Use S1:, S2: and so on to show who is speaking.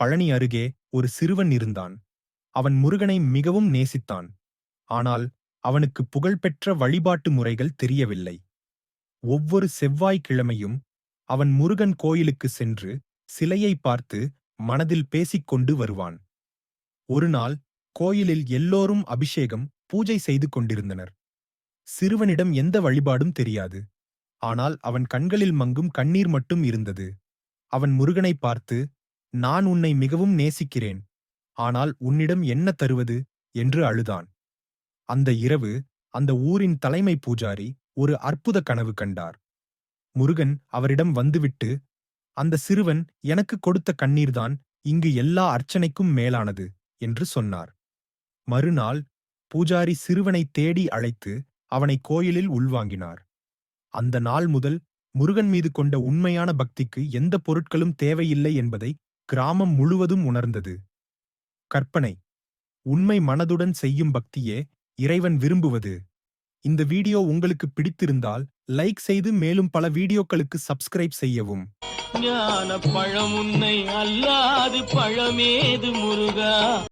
S1: பழனி அருகே ஒரு சிறுவன் இருந்தான். அவன் முருகனை மிகவும் நேசித்தான். ஆனால் அவனுக்கு புகழ்பெற்ற வழிபாட்டு முறைகள் தெரியவில்லை. ஒவ்வொரு செவ்வாய்க்கிழமையும் அவன் முருகன் கோயிலுக்கு சென்று சிலையை பார்த்து மனதில் பேசிக்கொண்டு வருவான். ஒருநாள் கோயிலில் எல்லோரும் அபிஷேகம் பூஜை செய்து கொண்டிருந்தனர். சிறுவனிடம் எந்த வழிபாடும் தெரியாது. ஆனால் அவன் கண்களில் மங்கும் கண்ணீர் மட்டும் இருந்தது. அவன் முருகனை பார்த்து நான் உன்னை மிகவும் நேசிக்கிறேன். ஆனால் உன்னிடம் என்ன தருவது? என்று அழுதான். அந்த இரவு அந்த ஊரின் தலைமை பூஜாரி ஒரு அற்புத கனவு கண்டார். முருகன் அவரிடம் வந்துவிட்டு அந்த சிறுவன் எனக்கு கொடுத்த கண்ணீர்தான் இங்கு எல்லா அர்ச்சனைக்கும் மேலானது என்று சொன்னார். மறுநாள் பூஜாரி சிறுவனை தேடி அழைத்து அவனை கோயிலில் உள்வாங்கினார். அந்த நாள் முதல் முருகன் மீது கொண்ட உண்மையான பக்திக்கு எந்த பொருட்களும் தேவையில்லை என்பதை கிராமம் முழுவதும் உணர்ந்தது. கற்பனை உண்மை மனதுடன் செய்யும் பக்தியே இறைவன் விரும்புவது. இந்த வீடியோ உங்களுக்கு பிடித்திருந்தால் லைக் செய்து மேலும் பல வீடியோக்களுக்கு சப்ஸ்கிரைப் செய்யவும்.
S2: ஞான பழம் உன்னை அல்லாது பழமேது முருகா?